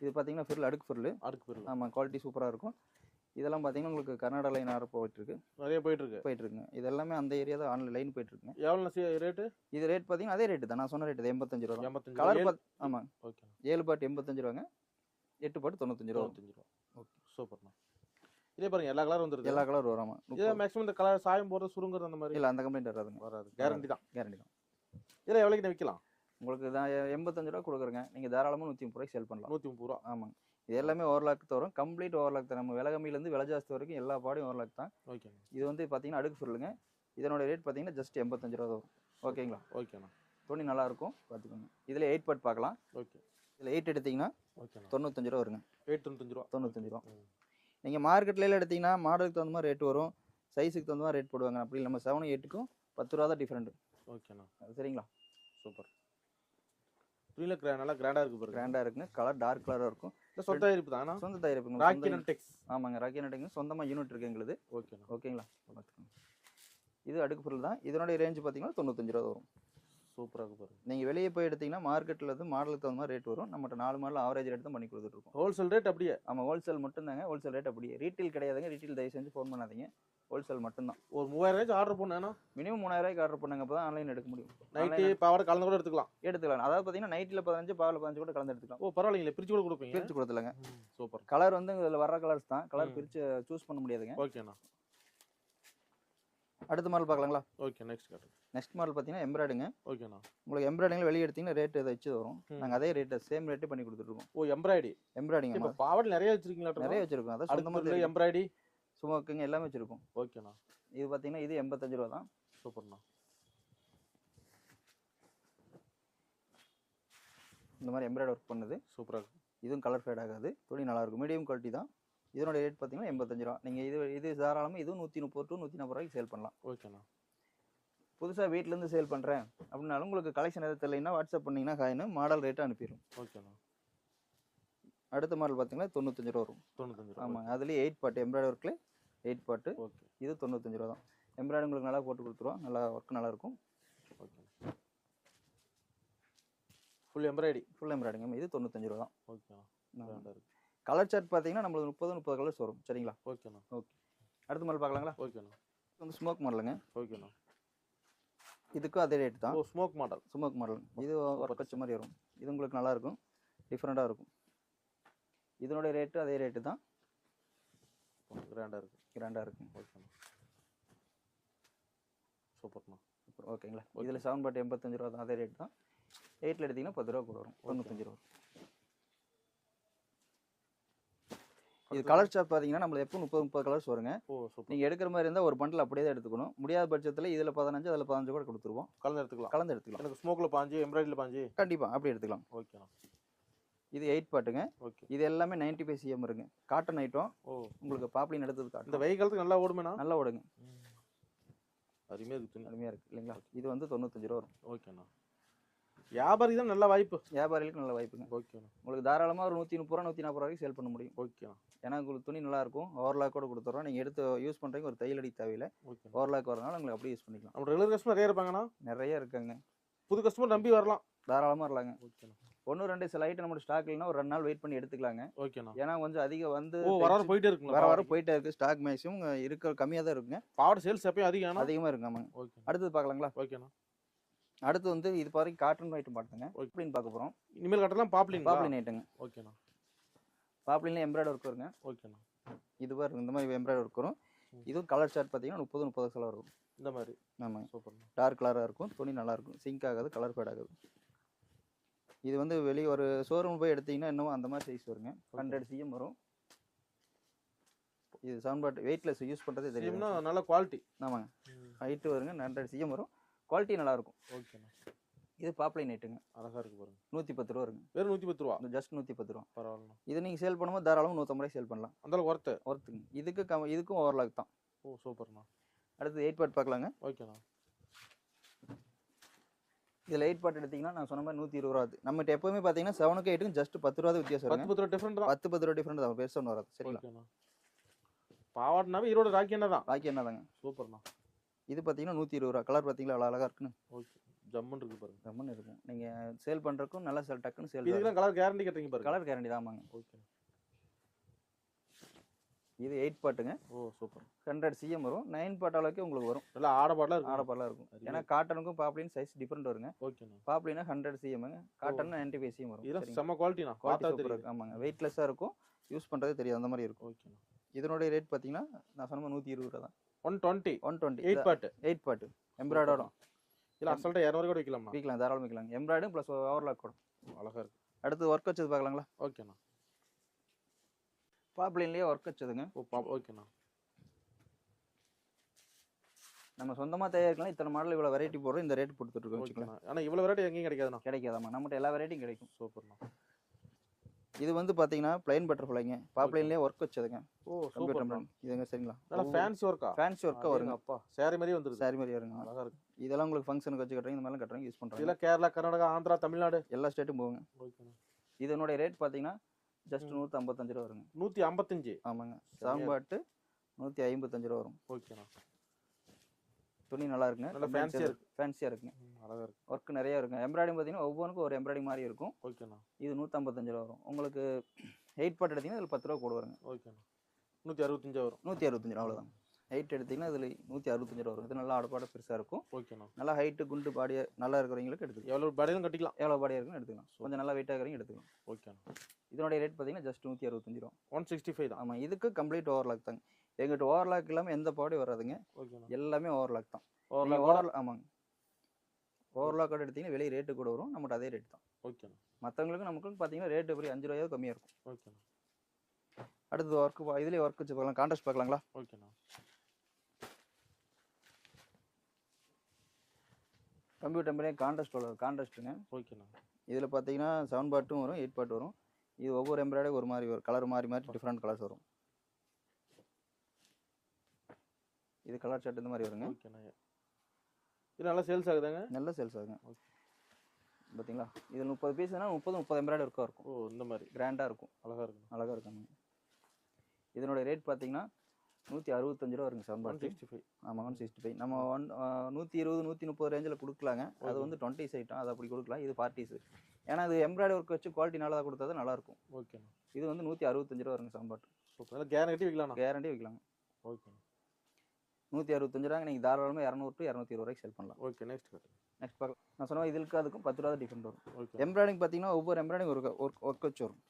Speaker 3: இது பார்த்தீங்கன்னா ஃபில் அடுக்கு ஃபில்
Speaker 2: அடுக்கு போயிடலாம்
Speaker 3: ஆமாம் குவாலிட்டி சூப்பராக இருக்கும். இதெல்லாம் பார்த்தீங்கன்னா உங்களுக்கு கர்நாடகா லைன் ஆறு போயிட்டு இருக்கு
Speaker 2: நிறைய போயிட்டு இருக்கு
Speaker 3: போயிட்டு இருக்குங்க இது எல்லாமே அந்த ஏரியா தான் ஆன்லைன் லைன் போயிட்டு இருக்குங்க
Speaker 2: எவ்வளோ ரேட்டு
Speaker 3: இது ரேட் பார்த்தீங்கன்னா அதே ரேட்டு தான். நான் சொன்ன ரேட்டு எண்பத்தஞ்சு ரூபா
Speaker 2: எண்பத்தஞ்சு
Speaker 3: கலர் பார்த்து ஆமாம்
Speaker 2: ஓகேண்ணா
Speaker 3: ஏழு பாட்டு எண்பத்தஞ்சு ரூபாங்க. எட்டு பாட்டு தொண்ணூத்தஞ்சு ரூபா.
Speaker 2: தொண்ணூத்தஞ்சு ரூபா. ஓகே சூப்பர்ண்ணா. இதே பாருங்க எல்லா கலரும் வந்துருது.
Speaker 3: எல்லா கலர் வரும்
Speaker 2: இதே மேக்ஸிமம் இந்த கலர் சாயம் போடுறது சுருங்குறது அந்த மாதிரி?
Speaker 3: இல்லை அந்த கம்ப்ளைண்ட் வராதுங்க.
Speaker 2: வராது. கேரண்டி தான்.
Speaker 3: கேரண்டி தான்.
Speaker 2: இதில் எவ்வளோக்கு விற்கலாம்
Speaker 3: உங்களுக்கு தான் எண்பத்தஞ்சு ரூபா கொடுக்குறேங்க. நீங்கள் தாராளமாக நூற்றி முப்பது ரூபாய்க்கு சேல் பண்ணலாம்.
Speaker 2: நூற்றி முப்பது ரூபா.
Speaker 3: ஆமாங்க. இது எல்லாமே ஓவர்லாக் தான் வரும் கம்ப்ளீட் ஓவர்லாக் தான். நம்ம விலை கம்மியிலேருந்து விலை ஜாஸ்தி வரைக்கும் எல்லா பாடியும் ஓவர்லாக் தான்.
Speaker 2: ஓகேண்ணா
Speaker 3: இது வந்து பார்த்தீங்கன்னா அடுக்கு சொல்லுங்க இதனோட ரேட் பார்த்தீங்கன்னா ஜஸ்ட் எண்பத்தஞ்சு ரூபா வரும். ஓகேங்களா?
Speaker 2: ஓகேண்ணா
Speaker 3: துணி நல்லா இருக்கும். பார்த்துக்கோங்க இதில் எயிட் பாட் பார்க்கலாம்.
Speaker 2: ஓகே
Speaker 3: இதில் எயிட் எடுத்தீங்கன்னா தொண்ணூத்தஞ்சு ரூபா வருங்க.
Speaker 2: எயிட் தொண்ணூத்தஞ்சு ரூபா.
Speaker 3: தொண்ணூத்தஞ்சு ரூபா. நீங்கள் மார்க்கெட்ல எடுத்தீங்கன்னா மாடலுக்கு தகுந்த மாதிரி ரேட் வரும். சைஸுக்கு தகுந்த மாதிரி ரேட் போடுவாங்க. அப்படி நம்ம செவன் எயிட்டுக்கும் பத்து ரூபா தான் டிஃப்ரெண்ட்
Speaker 2: ஓகேண்ணா
Speaker 3: சரிங்களா?
Speaker 2: சூப்பர். கிரா நல்லா கிராண்டாக இருக்கு பாருங்க.
Speaker 3: கிராண்டாக இருக்குங்க. கலர் டார்க் கலராக இருக்கும்.
Speaker 2: இந்த சொந்த இருப்பு தானா
Speaker 3: சொந்த தயாரிப்புங்க
Speaker 2: ராக்கி
Speaker 3: ஆமாங்க. ராக்கி நட்டுங்க சொந்தமாக யூனிட் இருக்கு எங்களுது.
Speaker 2: ஓகேண்ணா
Speaker 3: ஓகேங்களா இது அடுக்கு பொருள் தான். இதனுடைய ரேஞ்ச் பார்த்தீங்கன்னா தொண்ணூத்தஞ்சு ரூபா வரும்.
Speaker 2: சூப்பராக இருக்கு பாருங்க.
Speaker 3: நீங்கள் வெளியே போய் எடுத்தீங்கன்னா மார்க்கெட்டில் வந்து மாடலுக்கு தகுந்த மாதிரி ரேட் வரும். நம்மகிட்ட நாலு மாடல் ஆவரேஜ் ரேட் தான் பண்ணி கொடுத்துட்ருக்கோம்
Speaker 2: ஹோல்சேல் ரேட் அப்படியே.
Speaker 3: ஆமாம் ஹோல்சேல் மட்டும்தாங்க. ஹோல்சேல் ரேட் அப்படியே. ரீட்டெயில் கிடையாதுங்க. ரீட்டெயில் தயவு செஞ்சு ஃபோன் பண்ணாதீங்க. ஹோல்சேல் மட்டும்தான்.
Speaker 2: ஒரு மூவாயிரம் ஆர்டர் பண்ணேன்னா
Speaker 3: மினிமம் மூணாயிரூவாய்க்கு ஆர்டர் பண்ணுங்க. அப்போ தான் ஆன்லைன் எடுக்க முடியும்.
Speaker 2: நைட்டு பாவாடை கலந்து கூட எடுத்துக்கலாம்.
Speaker 3: எடுத்துக்கலாம். அதாவது பார்த்தீங்கன்னா நைட்டில் பதினஞ்சு பாவில் பதினஞ்சு கூட கலந்து எடுத்துக்கலாம்.
Speaker 2: ஓ பரவாயில்லைங்களே. பிரிச்சு கூட கொடுப்பீங்க
Speaker 3: பிரித்து கொடுத்துலங்க
Speaker 2: சூப்பர்
Speaker 3: கலர் வந்து இதில் வர்ற கலர்ஸ் தான். கலர். பிரித்து சூஸ் பண்ண முடியாதுங்க.
Speaker 2: ஓகேண்ணா
Speaker 3: அடுத்த மாடல் பார்க்கலாங்களா?
Speaker 2: ஓகே நெக்ஸ்ட் காட்டு.
Speaker 3: நெக்ஸ்ட் மாடல் பார்த்தீங்கன்னா எம்ப்ராய்டுங்க
Speaker 2: ஓகேண்ணா.
Speaker 3: உங்களுக்கு எம்ப்ராய்டிங்கில் வெளியே எடுத்தீங்கன்னா ரேட் இதை வச்சு வரும். நாங்கள் அதே ரேட்டு சேம் ரேட்டே பண்ணி கொடுத்துட்ருக்கோம்
Speaker 2: ஓ எம்ப்ராய்டி
Speaker 3: எம்ப்ராய்டிங்
Speaker 2: இப்போ பாவாடை நிறைய வச்சிருக்கீங்களா
Speaker 3: நிறைய வச்சிருக்கோம். அதான் சொந்தமாக
Speaker 2: எம்ப்ராய்டி
Speaker 3: சுமக்குங்க எல்லாமே வச்சிருக்கோம்.
Speaker 2: ஓகேண்ணா.
Speaker 3: இது பார்த்தீங்கன்னா இது எண்பத்தஞ்சு ரூபா தான்.
Speaker 2: சூப்பர்ண்ணா.
Speaker 3: இந்த மாதிரி எம்ப்ராய்டு ஒர்க் பண்ணுது.
Speaker 2: சூப்பராக இருக்கு.
Speaker 3: இதுவும் கலர் ஃபேட் ஆகாது. துணி நல்லா இருக்கும். மீடியம் குவாலிட்டி தான். இதனோட ரேட் பார்த்தீங்கன்னா எண்பத்தஞ்சு ரூபா. நீங்கள் இது இது தாராளமாக இதுவும் நூற்றி முப்பது டு நூற்றி நாற்பது ரூபாய்க்கு சேல் பண்ணலாம்.
Speaker 2: ஓகேண்ணா.
Speaker 3: புதுசாக வீட்டிலேருந்து சேல் பண்ணுறேன் அப்படின்னாலும் உங்களுக்கு கலெக்ஷன் எதாவது தெரியலைன்னா வாட்ஸ்அப் பண்ணிங்கன்னா காயின்னு மாடல் ரேட்டு அனுப்பிடும்
Speaker 2: ஓகேண்ணா
Speaker 3: அடுத்த மாடல் பார்த்தீங்கன்னா தொண்ணூத்தஞ்சு ரூபா வரும்.
Speaker 2: தொண்ணூத்தஞ்சு ரூபா.
Speaker 3: ஆமாம் அதுலேயே எயிட் பாட்டு எம்ப்ராய்டரி ஒர்க்கில் எயிட் பாட்டு
Speaker 2: ஓகே
Speaker 3: இது தொண்ணூத்தஞ்சு ரூபா தான். எம்ப்ராய்டரி உங்களுக்கு நல்லா போட்டு கொடுத்துருவோம். நல்லா ஒர்க் நல்லா இருக்கும்.
Speaker 2: Okay full embroidery
Speaker 3: full embroidery இது தொண்ணூத்தஞ்சு ரூபா தான்.
Speaker 2: இருக்கு.
Speaker 3: கலர் சார்ட் பார்த்தீங்கன்னா நம்மளுக்கு முப்பது முப்பது கலர்ஸ் வரும். சரிங்களா?
Speaker 2: ஓகேண்ணா
Speaker 3: ஓகே அடுத்த மாடல் பார்க்கலாங்களா?
Speaker 2: ஓகேண்ணா
Speaker 3: வந்து ஸ்மோக் மாடலுங்க
Speaker 2: ஓகேண்ணா
Speaker 3: இதுக்கும் அதே ரேட் தான்.
Speaker 2: ஸ்மோக் மாடல்
Speaker 3: ஸ்மோக் மாடல் இது ஒர்க் வச்ச மாதிரி வரும். இது உங்களுக்கு நல்லா இருக்கும். டிஃப்ரெண்ட்டாக இருக்கும். இதனுடைய ரேட்டு அதே ரேட்டு தான்.
Speaker 2: கிராண்டாக இருக்கு.
Speaker 3: கிராண்டாக இருக்கும்
Speaker 2: ஓகேண்ணா சூப்பர்ண்ணா
Speaker 3: அப்புறம் ஓகேங்களா இதில் செவன் பாட்டு எண்பத்தஞ்சு ரூபா தான். அதே ரேட் தான். எயிட்டில் எடுத்தீங்கன்னா பத்து ரூபா கூட வரும். தொண்ணூத்தஞ்சு ரூபா. இது கலர் ஷாப் பார்த்தீங்கன்னா நம்மளுக்கு எப்போ முப்பது முப்பது கலர்ஸ் வருங்க. நீங்கள் எடுக்கிற மாதிரி இருந்தால் ஒரு பண்டில் அப்படியே தான் எடுத்துக்கணும். முடியாத பட்சத்தில் இதில் பதினஞ்சு அதில் பதினஞ்சு கூட கொடுத்துருவோம்.
Speaker 2: கலந்து எடுத்துக்கலாம்.
Speaker 3: கலந்து எடுத்துக்கலாம்.
Speaker 2: எனக்கு ஸ்மோக்கில் பாஞ்சு எம்ப்ராய்டியில் பாஞ்சு.
Speaker 3: கண்டிப்பாக அப்படி எடுத்துக்கலாம்.
Speaker 2: ஓகேண்ணா
Speaker 3: இது எயிட் பாட்டுங்க
Speaker 2: ஓகே
Speaker 3: இது எல்லாமே நைன்டி ஃபைவ் சிஎம் இருங்க. காட்டன் ஐட்டம்
Speaker 2: ஓ.
Speaker 3: உங்களுக்கு பாப்ளின் எடுத்தது
Speaker 2: இந்த
Speaker 3: காட்டன்
Speaker 2: வெயில் காலத்துக்கு நல்லா ஓடுமேண்ணா?
Speaker 3: நல்லா ஓடுங்க.
Speaker 2: அருமையாக இருக்கு துணி.
Speaker 3: அருமையாக இருக்குது இல்லைங்களா? இது வந்து தொண்ணூத்தஞ்சு ரூபா வரும்.
Speaker 2: ஓகேண்ணா வியாபாரி தான் நல்ல வாய்ப்பு.
Speaker 3: வியாபாரிகளுக்கு நல்ல வாய்ப்புங்க.
Speaker 2: ஓகேண்ணா
Speaker 3: உங்களுக்கு தாராளமாக ஒரு நூற்றி முப்பது ரூபா நூற்றி நாற்பது ரூபாய்க்கு சேல் பண்ண முடியும்.
Speaker 2: ஓகேண்ணா
Speaker 3: ஏன்னா உங்களுக்கு துணி நல்லா இருக்கும். ஓவர்லாக் கூட கொடுத்துறோம். நீங்கள் எடுத்து யூஸ் பண்ணுறீங்க ஒரு தையல் அடி தேவையில்லை. ஓவர்லாக் வரனால உங்களுக்கு அப்படியே யூஸ் பண்ணிக்கலாம்.
Speaker 2: நம்ம ரெகுலர் கஸ்டமர் நிறைய இருப்பாங்கண்ணா
Speaker 3: நிறைய இருக்காங்க.
Speaker 2: புது கஸ்டமர் நம்பி வரலாம்.
Speaker 3: தாராளமாக வரலாங்க.
Speaker 2: ஓகேண்ணா
Speaker 3: ஒன்று ரெண்டு சில ஐட்டம் நம்ம ஸ்டாக் இல்லைன்னா ஒரு ரெண்டு நாள் வெயிட் பண்ணி எடுத்துக்கலாங்க.
Speaker 2: ஓகேண்ணா
Speaker 3: ஏன்னா கொஞ்சம் அதிகம் வந்து
Speaker 2: வர வர போயிட்டே இருக்குங்களா?
Speaker 3: வர வர போயிட்டே இருக்கு. ஸ்டாக் மேக்ஸிமம் இருக்க கம்மியாக தான் இருக்குங்க.
Speaker 2: பாவாடை சேல்ஸ் எப்பயும் அதிகம்
Speaker 3: அதிகமாக இருக்கு ஆமாங்க.
Speaker 2: ஓகே
Speaker 3: அடுத்தது பார்க்கலாங்களா?
Speaker 2: ஓகேண்ணா
Speaker 3: அடுத்து வந்து இது பாருங்க காட்டன் ஐட்டம் பார்த்துங்க. அப்படின்னு பார்க்க போகிறோம்
Speaker 2: இனிமேல் கட்டலாம் பாப்லின்
Speaker 3: பாப்ளின் ஐட்டங்க
Speaker 2: ஓகேண்ணா.
Speaker 3: பாப்ளின்ல எம்ப்ராய்டரி ஒர்க் வருங்க.
Speaker 2: ஓகேண்ணா.
Speaker 3: இது பாருங்க இந்த மாதிரி எம்ப்ராய்டரி ஒர்க் வரும். இதுவும் கலர் ஷார்ட் பார்த்தீங்கன்னா முப்பது முப்பது கலர் வரும்.
Speaker 2: இந்த மாதிரி.
Speaker 3: ஆமாங்க
Speaker 2: சூப்பர்ண்ணா.
Speaker 3: டார்க் கலராக இருக்கும் துணி நல்லா இருக்கும். சிங்க் ஆகாது கலர் ஃபேட் ஆகாது. இது வந்து வெளியே ஒரு ஷோரூம் போய் எடுத்தீங்கன்னா இன்னும் அந்த மாதிரி சைஸ் வருங்க. ஹண்ட்ரட் சிஎம் வரும். இது செவன் பாட் வெயிட்லெஸ் யூஸ் பண்ணுறதே தெரியும்
Speaker 2: நல்ல குவாலிட்டி
Speaker 3: ஆமாங்க. ஹைட்டு வருங்க ஹண்ட்ரட் சிஎம் வரும். குவாலிட்டி நல்லா இருக்கும்
Speaker 2: ஓகேண்ணா
Speaker 3: இது பாப்லை நைட்டுங்க.
Speaker 2: அழகா இருக்கு பாருங்க.
Speaker 3: நூற்றி பத்து ரூபா இருக்குங்க
Speaker 2: வெறும் நூற்றி பத்து ரூபா
Speaker 3: ஜஸ்ட் நூற்றி பத்து ரூபா
Speaker 2: பரவாயில்லண்ணா.
Speaker 3: இது நீங்கள் சேல் பண்ணும்போது தாராளமாக நூற்றம்பது ரூபாய் சேல் பண்ணலாம்.
Speaker 2: அந்த அளவுக்கு ஒர்த்து
Speaker 3: ஒர்த்துங்க இதுக்கு கம் இதுக்கும் ஓவர்லாக் தான்.
Speaker 2: ஓ சூப்பர்ண்ணா.
Speaker 3: அடுத்து எயிட் பார்ட் பார்க்கலாங்க.
Speaker 2: ஓகேண்ணா
Speaker 3: இதில் எயிட் பார்ட் எடுத்தீங்கன்னா நான் சொன்ன மாதிரி நூற்றி இருபது ரூபா நம்மகிட்ட எப்பவுமே பார்த்தீங்கன்னா செவனுக்கு எயிட்டுக்கும் ஜஸ்ட் பத்து ரூபா வித்தியாசம்
Speaker 2: பத்து
Speaker 3: வருங்க.
Speaker 2: பத்து ரூபா டிஃப்ரெண்ட்
Speaker 3: பத்து பத்து ரூபா டிஃப்ரெண்ட் தான். பெருசாக ஒன்று வராது. சரிங்களா?
Speaker 2: பாவாட்னாவே ஈரோடு ராக்கி என்ன தான்.
Speaker 3: பாக்கி என்னதாங்க
Speaker 2: சூப்பர்ண்ணா.
Speaker 3: இது பார்த்தீங்கன்னா நூற்றி இருபது ரூபா. கலர் பார்த்தீங்களா? அவ்வளோ அழகாக இருக்குன்னு.
Speaker 2: ஓகே. ஜம்முன்னு இருக்கு பாருங்க.
Speaker 3: ரம்மன் இருக்கும். நீங்கள் சேல் பண்ணுறக்கும் நல்லா சேல் டக்குன்னு சேல்
Speaker 2: இதுக்கெல்லாம் கலர் கேரண்டி கேட்டீங்க பாருங்க.
Speaker 3: கலர் கேரண்டி தான்மாங்க
Speaker 2: ஓகே.
Speaker 3: இது எயிட் பாட்டுங்க
Speaker 2: ஓ சூப்பர்.
Speaker 3: ஹண்ட்ரட் சிஎம் வரும். நைன் பாட் அளவுக்கு உங்களுக்கு வரும்.
Speaker 2: நல்லா ஆடபாடலாம் இருக்கு
Speaker 3: ஆடப்பாலாம் இருக்கும்.
Speaker 2: அருமையா
Speaker 3: ஏன்னா காட்டனுக்கும் பாப்ளின் சைஸ் டிஃப்ரெண்ட் வருங்க.
Speaker 2: ஓகேண்ணா.
Speaker 3: பாப்ளினா ஹண்ட்ரட் சிஎம்ங்க காட்டன் நைன்டி ஃபைவ் சிஎம் வரும்.
Speaker 2: இதெல்லாம்? செம்ம குவாலிட்டிண்ணா
Speaker 3: குவாலிட்டி
Speaker 2: தெரியும்
Speaker 3: இருக்கும் ஆமாங்க. வெயிட்லெஸ்ஸாக இருக்கும். யூஸ் பண்ணுறதே தெரியாது. அந்த மாதிரி இருக்கும்.
Speaker 2: ஓகேண்ணா.
Speaker 3: இதனுடைய ரேட் பார்த்தீங்கன்னா நான் சொன்ன நூற்றி இருபது ரூபா தான்.
Speaker 2: One twenty
Speaker 3: one twenty
Speaker 2: eight பாட்டு
Speaker 3: எயிட் பாட்டு எம்ப்ராய்டரும்
Speaker 2: இல்லை அசல்ட்டாக இரநூறு கூட விற்கலாம்ண்ணா.
Speaker 3: வீக்கலாம் தாராளம் வைக்கலாம் எம்ப்ராய்டும் ப்ளஸ் ஓவர்லாக் கூட
Speaker 2: அழகா இருக்கு.
Speaker 3: அடுத்து ஒர்க் வச்சது பார்க்கலாங்களா?
Speaker 2: ஓகேண்ணா
Speaker 3: பாப்ளின்லேயே ஒர்க் வச்சதுங்க.
Speaker 2: ஓ பா ஓகேண்ணா
Speaker 3: நம்ம சொந்தமாக தயாரிக்கலாம். இத்தனை மாடல் இவ்வளோ வெரைட்டி போடுறோம். இந்த ரேட் வச்சுக்கலாம்
Speaker 2: ஓகேண்ணா ஆனால் இவ்வளோ வெரைட்டி எங்கேயும் கிடைக்காதுண்ணா.
Speaker 3: கிடைக்காதாம்மா. நம்மகிட்ட எல்லா வெரைட்டியும் கிடைக்கும்.
Speaker 2: சூப்பர்ண்ணா.
Speaker 3: இது வந்து பார்த்தீங்கன்னா பிளைன் பட்டர்ஃப்ளைங்க பாப்லைன்லேயே ஒர்க் வச்சதுங்க.
Speaker 2: ஓ
Speaker 3: கம்ப்யூட்டர்
Speaker 2: சூப்பர்
Speaker 3: இதுங்க சரிங்களா?
Speaker 2: நல்லா ஃபேன்சி ஒர்க்கா
Speaker 3: ஃபேன்சி ஒர்க்காக வருங்க.
Speaker 2: அப்பா சேரீ மாதிரியே வந்துருது.
Speaker 3: சாரி மாதிரி வருங்க.
Speaker 2: அழகா இருக்கு.
Speaker 3: இதெல்லாம் உங்களுக்கு ஃபங்க்ஷனுக்கு வச்சு கட்டுறீங்க இந்த மாதிரிலாம் கட்டுறீங்க யூஸ் பண்ணுறாங்க
Speaker 2: இதெல்லாம் கேரளா கர்நாடகா ஆந்திரா தமிழ்நாடு.
Speaker 3: எல்லா ஸ்டேட்டும் போகுங்க.
Speaker 2: ஓகேண்ணா.
Speaker 3: இதனுடைய ரேட் பார்த்தீங்கன்னா ஜஸ்ட். நூற்றி ஐம்பத்தஞ்சு ரூபா வருங்க.
Speaker 2: நூற்றி ஐம்பத்தஞ்சு?
Speaker 3: ஆமாங்க. சாம்பாட்டு நூற்றி ஐம்பத்தஞ்சு ரூபா வரும்.
Speaker 2: ஓகேண்ணா.
Speaker 3: துணி நல்லா இருக்குங்க.
Speaker 2: நல்லா fancy-ஆ இருக்கு.
Speaker 3: ஃபேன்சியாக இருக்குங்க.
Speaker 2: ம், அழகா இருக்கு.
Speaker 3: ஒர்க் நிறையா இருக்குங்க. எம்ப்ராய்டிங் பார்த்தீங்கன்னா ஒவ்வொன்றுக்கும் ஒரு எம்ப்ராய்டிங் மாதிரி இருக்கும்.
Speaker 2: ஓகேண்ணா
Speaker 3: இது நூற்றம்பத்தஞ்சு ரூபா வரும். உங்களுக்கு எயிட் பாட் எடுத்தீங்கன்னா இதில் பத்து ரூபா கூட வருங்க.
Speaker 2: ஓகேண்ணா நூற்றி அறுபத்தஞ்சா வரும்.
Speaker 3: நூற்றி அறுபத்தஞ்சு ரூபா அவ்வளோதான் எயிட் எடுத்தீங்கன்னா இதில் நூற்றி அறுபத்தஞ்சு ரூபா வரும். இது நல்லா ஆடப்பாட பெருசாக இருக்கும்.
Speaker 2: ஓகேண்ணா
Speaker 3: நல்லா ஹைட்டு குண்டு பாடியாக நல்லா இருக்கிறவங்களுக்கு எடுத்துக்கலாம்.
Speaker 2: எவ்வளோ படையிலும் கட்டிக்கலாம்.
Speaker 3: எவ்வளோ பாடியாக இருக்குன்னு எடுத்துக்கலாம். கொஞ்சம் நல்லா வெயிட்டாக இருக்கிறவங்க எடுத்துக்கலாம்.
Speaker 2: ஓகேண்ணா
Speaker 3: இதனுடைய ரேட் பார்த்தீங்கன்னா ஜஸ்ட் நூற்றி அறுபத்தஞ்சு ரூபா.
Speaker 2: ஒன் சிக்ஸ்டி ஃபைவ் தான்.
Speaker 3: ஆமாம் இதுக்கு கம்ப்ளீட் ஓவர்லாக் தாங்க. எங்கிட்ட ஓவர்லாக் இல்லாமல் எந்த பாடி வராதுங்க. எல்லாமே ஓவர்லாக் தான்.
Speaker 2: ஓரளவு
Speaker 3: ஓவர் ஆமாங்க. ஓவர்லாக் கூட எடுத்தீங்கன்னா வெளியே ரேட்டு கூட வரும். நம்மகிட்ட அதே ரேட் தான்.
Speaker 2: ஓகேண்ணா
Speaker 3: மற்றவங்களுக்கு நமக்கு பார்த்தீங்கன்னா ரேட் எப்படி அஞ்சு ரூபாயாவது கம்மியாக இருக்கும்.
Speaker 2: ஓகேண்ணா
Speaker 3: அடுத்து ஒர்க் இதுலேயே ஒர்க் வச்சு பார்க்கலாம். கான்ட்ராஸ்ட் பார்க்கலாங்களா?
Speaker 2: ஓகேண்ணா
Speaker 3: கம்ப்யூட்டர் டெம்பரே கான்ட்ராஸ்ட் உள்ள கான்ட்ராஸ்ட்டுங்க
Speaker 2: ஓகேண்ணா
Speaker 3: இதில் பார்த்தீங்கன்னா செவன் பாட்டும் வரும் எயிட் பாட் வரும். இது ஒவ்வொரு எம்ப்ராய்டரி ஒரு மாதிரி வரும். கலர் மாறி மாறி டிஃப்ரெண்ட் கலர்ஸ் வரும். இது கலர் ஷர்ட் இந்த மாதிரி வருங்க.
Speaker 2: ஓகேண்ணா இது நல்லா சேல்ஸ் ஆகுதாங்க?
Speaker 3: நல்ல சேல்ஸ் ஆகுங்க. பார்த்தீங்களா இதில் முப்பது பீஸ்னா முப்பது முப்பது எம்ப்ராய்டரி ஒர்க்காக இருக்கும்.
Speaker 2: ஓ இந்த மாதிரி.
Speaker 3: கிராண்டாக இருக்கும்.
Speaker 2: அழகா இருக்குண்ணா
Speaker 3: அழகாக இருக்காங்க. இதனுடைய ரேட் பார்த்தீங்கன்னா நூற்றி அறுபத்தஞ்சு ரூபா வருங்க செவன்
Speaker 2: ஒன் சிக்ஸ்டி ஃபைவ்
Speaker 3: ஆமாம் ஒன் சிக்ஸ்டி ஃபைவ் நம்ம ஒன் நூற்றி இருபது நூற்றி முப்பது ரேஞ்சில் கொடுக்கலாங்க. அது வந்து டுவெண்ட்டிஸ் ஐட்டம் அது அப்படி கொடுக்கலாம். இது பார்ட்டிஸ் ஏன்னா இது எம்ப்ராய்டரி ஒர்க் வச்சு குவாலிட்டி நல்லா கொடுத்தா தான் நல்லாயிருக்கும்.
Speaker 2: ஓகேண்ணா
Speaker 3: இது வந்து நூற்றி அறுபத்தஞ்சு ரூபா வருங்க சாம்பாட்டு
Speaker 2: நல்லா கேரண்டி வைக்கலாம்ண்ணா?
Speaker 3: கேரண்டி வைக்கலாங்க.
Speaker 2: ஓகேண்ணா
Speaker 3: நூற்றி அறுபத்தஞ்சு ரூபாங்க நீங்கள் தாராளமாக இரநூறு டு இரநூத்தி இருபது ரூபாய்க்கு செல் பண்ணலாம்.
Speaker 2: ஓகே நெக்ஸ்ட்
Speaker 3: நெக்ஸ்ட் பார்க்கலாம். நான் சொன்ன இதுக்கு அதுக்கும் பத்து ரூபா டிஃப்ரெண்ட் வரும்.
Speaker 2: ஓகே
Speaker 3: எம்ப்ராய்டிங் பார்த்தீங்கன்னா ஒவ்வொரு எம்ப்ராய்டிங் ஒரு ஒர்க் ஒர்க் வச்சு வரும்.